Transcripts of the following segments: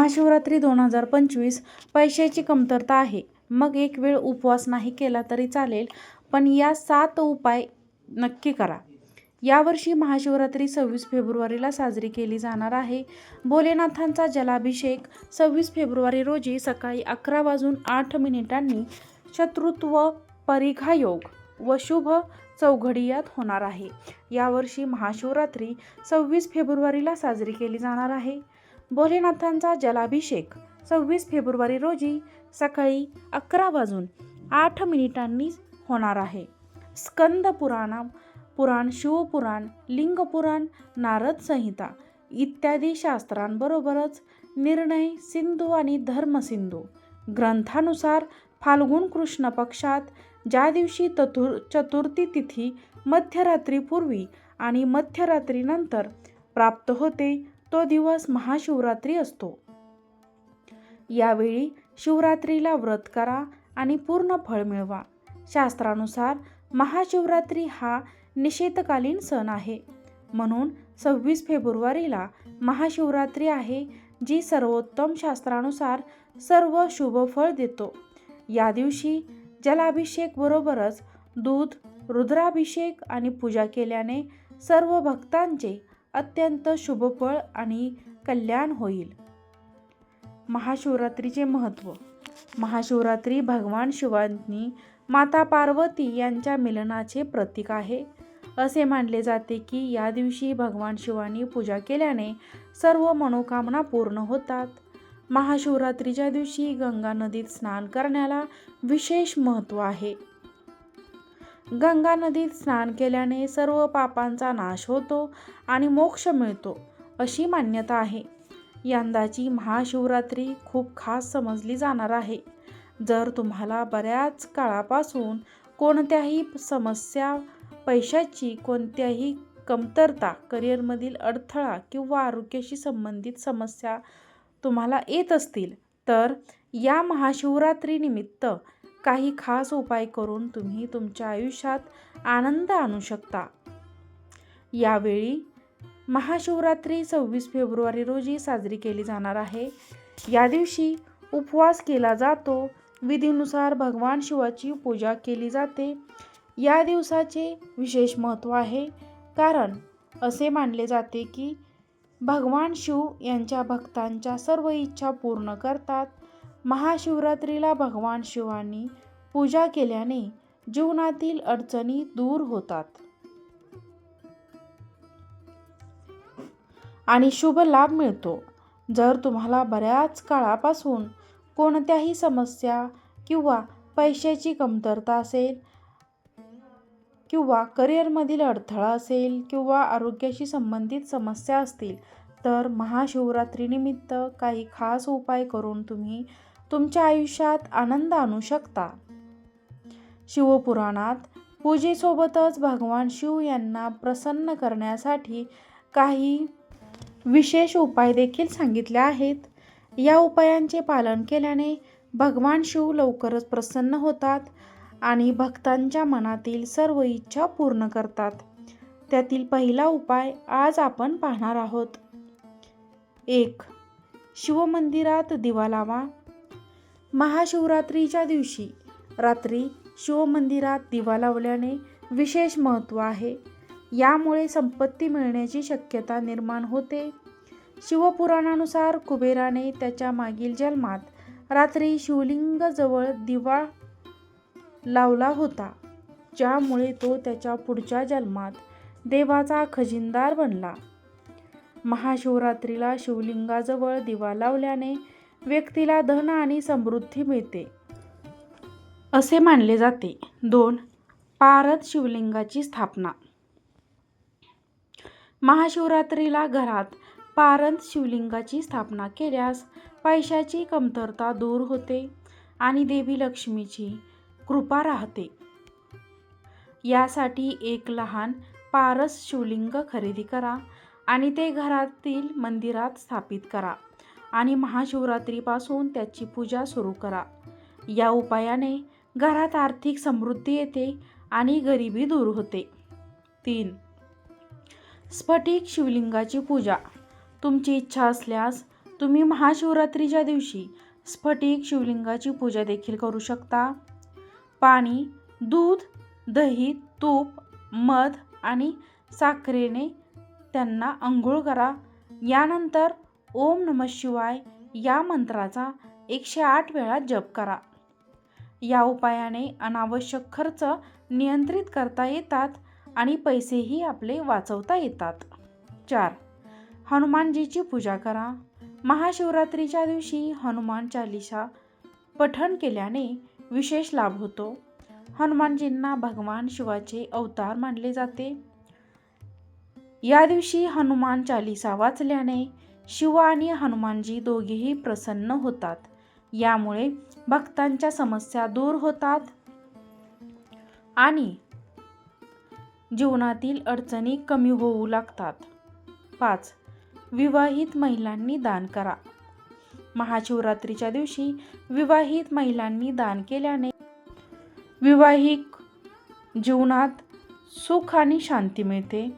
महाशिवरात्री दोन हजार पंचवीस पैशाची कमतरता आहे. मग एक वेळ उपवास नाही केला तरी चालेल पण या सात उपाय नक्की करा. यावर्षी महाशिवरात्री सव्वीस फेब्रुवारीला साजरी केली जाणार आहे. भोलेनाथांचा जलाभिषेक सव्वीस फेब्रुवारी रोजी सकाळी अकरा वाजून आठ मिनिटांनी शत्रुत्व परिघायोग व शुभ चौघडियात होणार आहे. यावर्षी महाशिवरात्री सव्वीस फेब्रुवारीला साजरी केली जाणार आहे. भोलेनाथांचा जलाभिषेक सव्वीस फेब्रुवारी रोजी सकाळी अकरा वाजून आठ मिनिटांनी होणार आहे. स्कंद पुराणा पुराण शिवपुराण लिंगपुराण नारद संहिता इत्यादी शास्त्रांबरोबरच निर्णय सिंधू आणि धर्मसिंधू ग्रंथानुसार फाल्गुन कृष्ण पक्षात ज्या दिवशी ततुर चतुर्थी तिथी मध्यरात्रीपूर्वी आणि मध्यरात्रीनंतर प्राप्त होते तो दिवस महाशिवरात्री असतो. यावेळी शिवरात्रीला व्रत करा आणि पूर्ण फळ मिळवा. शास्त्रानुसार महाशिवरात्री हा निषेधकालीन सण आहे. म्हणून सव्वीस फेब्रुवारीला महाशिवरात्री आहे जी सर्वोत्तम शास्त्रानुसार सर्व शुभ फळ देतो. या दिवशी जलाभिषेक बरोबरच दूध रुद्राभिषेक आणि पूजा केल्याने सर्व भक्तांचे अत्यंत शुभफळ आणि कल्याण होईल. महाशिवरात्रीचे महत्त्व. महाशिवरात्री भगवान शिवांनी माता पार्वती यांच्या मिलनाचे प्रतीक आहे. असे मानले जाते की या दिवशी भगवान शिवानी पूजा केल्याने सर्व मनोकामना पूर्ण होतात. महाशिवरात्रीच्या दिवशी गंगा नदीत स्नान करण्याला विशेष महत्त्व आहे. गंगा नदीत स्नान केल्याने सर्व पापांचा नाश होतो आणि मोक्ष मिळतो अशी मान्यता आहे. यंदाची महाशिवरात्री खूप खास समजली जाणार आहे. जर तुम्हाला बऱ्याच काळापासून कोणत्याही समस्या पैशाची कोणत्याही कमतरता करिअरमधील अडथळा किंवा आरोग्याशी संबंधित समस्या तुम्हाला येत असतील तर या महाशिवरात्रीनिमित्त काही खास उपाय करून तुम्ही तुमच्या आयुष्यात आनंद आणू शकता. यावेळी महाशिवरात्री सव्वीस फेब्रुवारी रोजी साजरी केली जाणार आहे. या दिवशी उपवास केला जातो. विधीनुसार भगवान शिवाची पूजा केली जाते. या दिवसाचे विशेष महत्त्व आहे. कारण असे मानले जाते की भगवान शिव यांच्या भक्तांच्या सर्व इच्छा पूर्ण करतात. महाशिवरात्रीला भगवान शिवांनी पूजा केल्याने जीवनातील अडचणी दूर होतात. आणि शुभ लाभ मिळतो. जर तुम्हाला बऱ्याच काळापासून कोणत्याही समस्या किंवा पैशाची कमतरता असेल किंवा करिअरमधील अडथळा असेल किंवा आरोग्याशी संबंधित समस्या असतील तर महाशिवरात्रीनिमित्त काही खास उपाय करून तुम्ही तुमच्या आयुष्यात आनंद आणू शकता. शिवपुराणात पूजेसोबतच भगवान शिव यांना प्रसन्न करण्यासाठी काही विशेष उपाय देखील सांगितले आहेत. या उपायांचे पालन केल्याने भगवान शिव लवकरच प्रसन्न होतात आणि भक्तांच्या मनातील सर्व इच्छा पूर्ण करतात. त्यातील पहिला उपाय आज आपण पाहणार आहोत. एक शिवमंदिरात दिवा लावा. महाशिवरात्रीच्या दिवशी. रात्री शिवमंदिरात दिवा लावल्याने विशेष महत्त्व आहे. यामुळे संपत्ती मिळण्याची शक्यता निर्माण होते. शिवपुराणानुसार कुबेराने त्याच्या मागील जन्मात रात्री शिवलिंगाजवळ दिवा लावला होता. ज्यामुळे तो त्याच्या पुढच्या जन्मात देवाचा खजिनदार बनला. महाशिवरात्रीला शिवलिंगाजवळ दिवा लावल्याने व्यक्तीला धन आणि समृद्धी मिळते. असे मानले जाते. दोन पारद शिवलिंगाची स्थापना. महाशिवरात्रीला घरात पारद शिवलिंगाची स्थापना केल्यास पैशाची कमतरता दूर होते आणि देवी लक्ष्मीची कृपा राहते. यासाठी एक लहान पारस शिवलिंग खरेदी करा आणि ते घरातील मंदिरात स्थापित करा. आणि महाशिवरात्रीपासून त्याची पूजा सुरू करा. या उपायाने घरात आर्थिक समृद्धी येते आणि गरिबी दूर होते. तीन. स्फटिक शिवलिंगाची पूजा. तुमची इच्छा असल्यास तुम्ही महाशिवरात्रीच्या दिवशी स्फटिक शिवलिंगाची पूजा देखील करू शकता. पाणी दूध दही तूप मध आणि साखरेने त्यांना आंघोळ करा. यानंतर ओम नम शिवाय या मंत्राचा एकशे आठ वेळा जप करा. या उपायाने अनावश्यक खर्च नियंत्रित करता येतात आणि पैसेही आपले वाचवता येतात. चार हनुमानजीची पूजा करा. महाशिवरात्रीच्या दिवशी हनुमान चालिसा पठण केल्याने विशेष लाभ होतो. हनुमानजींना भगवान शिवाचे अवतार मानले जाते. या दिवशी हनुमान चालिसा वाचल्याने शिव आणि हनुमानजी दोघेही प्रसन्न होतात. यामुळे भक्तांच्या समस्या दूर होतात आणि जीवनातील अडचणी कमी होऊ लागतात. पाच विवाहित महिलांनी दान करा. महाशिवरात्रीच्या दिवशी विवाहित महिलांनी दान केल्याने विवाहिक जीवनात सुख आणि शांती मिळते.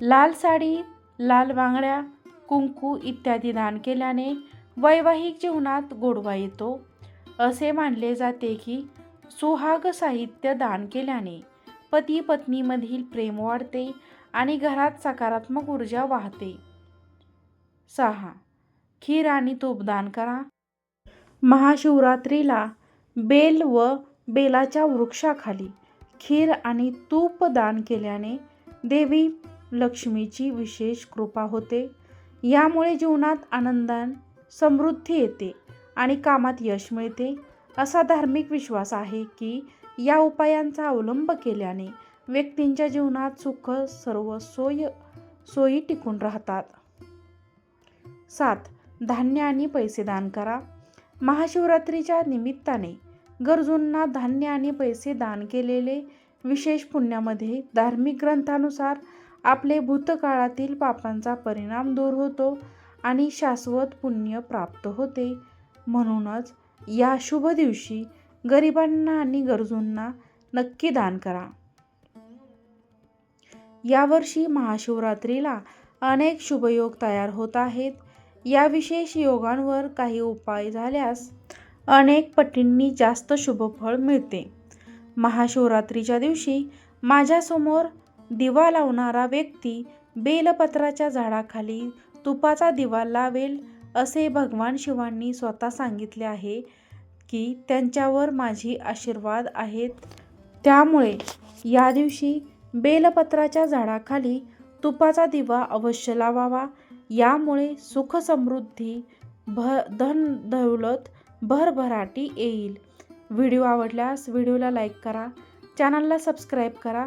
लाल साडी लाल बांगड्या कुंकू इत्यादी दान केल्याने वैवाहिक जीवनात गोडवा येतो. असे मानले जाते की सुहाग साहित्य दान केल्याने पती पत्नीमधील प्रेम वाढते आणि घरात सकारात्मक ऊर्जा वाहते. सहा. खीर आणि तूप दान करा. महाशिवरात्रीला बेल व बेलाच्या वृक्षाखाली खीर आणि तूप दान केल्याने देवी लक्ष्मीची विशेष कृपा होते. यामुळे जीवनात आनंदान समृद्धी येते आणि कामात यश मिळते असा धार्मिक विश्वास आहे की या उपायांचा अवलंब केल्याने व्यक्तींच्या जीवनात सुख सर्व सोय सोयी टिकून राहतात. सात धान्य आणि पैसे दान करा. महाशिवरात्रीच्या निमित्ताने गरजूंना धान्य आणि पैसे दान केलेले विशेष पुण्यामध्ये धार्मिक ग्रंथानुसार आपले भूतकाळातील पापांचा परिणाम दूर होतो आणि शाश्वत पुण्य प्राप्त होते. म्हणूनच या शुभ दिवशी गरिबांना आणि गरजूंना नक्की दान करा. यावर्षी महाशिवरात्रीला अनेक शुभयोग तयार होत आहेत. या विशेष योगांवर काही उपाय झाल्यास अनेक पटींनी जास्त शुभफळ मिळते. महाशिवरात्रीच्या दिवशी माझ्यासमोर दिवा लावणारा व्यक्ती बेलपत्राच्या झाडाखाली तुपाचा दिवा लावेल असे भगवान शिवांनी स्वतः सांगितले आहे की त्यांच्यावर माझी आशीर्वाद आहेत. त्यामुळे या दिवशी बेलपत्राच्या झाडाखाली तुपाचा दिवा अवश्य लावावा. यामुळे सुख समृद्धी भ धन दौलत भरभराटी येईल. व्हिडिओ आवडल्यास व्हिडिओला लाईक करा चॅनलला सबस्क्राईब करा